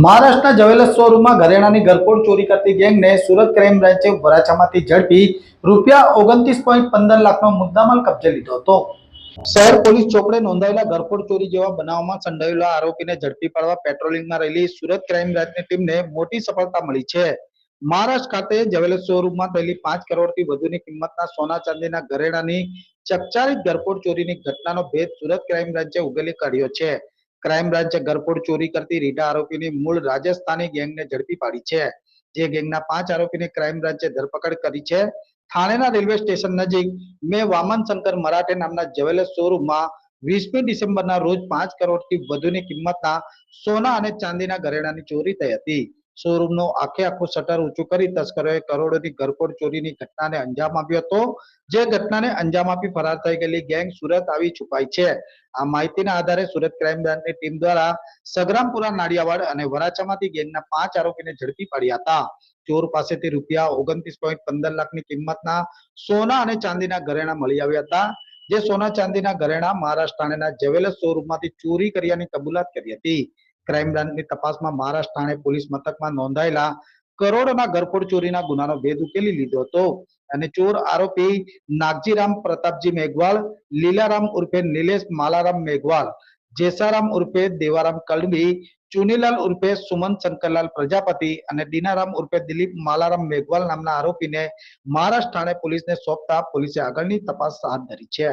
મહારાષ્ટ્રના જવેલર્સ શોરૂમમાં ઘરેણાની ગરફોડ ચોરી કરતી ગેંગને સુરત ક્રાઇમ બ્રાન્ચે વરાછામાંથી ઝડપી રૂપિયા ઓગણત્રીસ પોઈન્ટ પંદર લાખનો મુદ્દામાલ કબજે લીધો હતો. શહેર પોલીસ ચોપડે નોંધાયેલા ગરફોડ ચોરી જેવા બનાવમાં સંડોવાયેલા આરોપીને ઝડપી પાડવા પેટ્રોલિંગમાં રહેલી સુરત ક્રાઇમ બ્રાન્ચની ટીમને મોટી સફળતા મળી છે. મહારાષ્ટ્ર ખાતે જવેલર્સ શોરૂમમાં થયેલી પાંચ કરોડથી વધુની કિંમતના સોના ચાંદીના ઘરેણાની ચકચારિત ગરફોડ ચોરીની ઘટનાનો ભેદ સુરત ક્રાઇમ બ્રાન્ચે ઉકેલી કાઢ્યો છે. ક્રાઇમ બ્રાન્ચે ઘરફોડ ચોરી કરતી રીટા આરોપીની મૂળ રાજસ્થાની ગેંગને ઝડપી પાડી છે. જે ગેંગના પાંચ આરોપીને ક્રાઇમ બ્રાન્ચે ધરપકડ કરી છે. થાણેના રેલવે સ્ટેશન નજીક મેં વામન શંકર મરાઠે નામના જ્વેલર્સ શોરૂમમાં વીસમી ડિસેમ્બરના રોજ પાંચ કરોડથી વધુની કિંમતના સોના અને ચાંદીના ઘરેણાની ચોરી થઈ હતી. શોરૂમનું આખે આખું શટર ઊંચું કરી તસ્કરોએ કરોડોની ગરફોડ ચોરીની ઘટનાને અંજામ આપ્યો હતો. જે ઘટનાને અંજામ આપી ફરાર થઈ ગયેલી ગેંગ સુરત આવી છુપાઈ છે. આ માહિતીના આધારે સુરત ક્રાઇમ બ્રાન્ચની ટીમ દ્વારા સગરામપુરા નાડિયાવાડ અને વરાછામાંથી ગેંગના પાંચ આરોપીને ઝડપી પાડ્યા હતા. ચોર પાસેથી રૂપિયા ઓગણત્રીસ પોઈન્ટ પંદર લાખની કિંમતના સોના અને ચાંદીના ઘરેણા મળી આવ્યા હતા. જે સોના, ચાંદીના ઘરેણા મહારાષ્ટ્ર થાણેના જેવેલર્સ શોરૂમમાંથી ચોરી કર્યાની કબૂલાત કરી હતી. ક્રાઇમ બ્રાન્ચની તપાસમાં મહારાષ્ટ્ર થાણે પોલીસ મથકમાં નોંધાયેલા કરોડોના ગરફોડ ચોરીના ગુનાનો ભેદ ઉકેલી લીધો હતો. અને ચોર આરોપી નાગજીરામ પ્રતાપજી મેઘવાલ, લીલારામ ઉર્ફે નિલેશ માલારામ મેઘવાલ, જેસારામ ઉર્ફે દેવારામ કલબી ચુનીલાલ ઉર્ફે સુમન શંકરલાલ પ્રજાપતિ અને દીનારામ ઉર્ફે દિલીપ માલારામ મેઘવાલ નામના આરોપીને મહારાષ્ટ્ર પોલીસને સોંપતા પોલીસે આગળની તપાસ હાથ ધરી છે.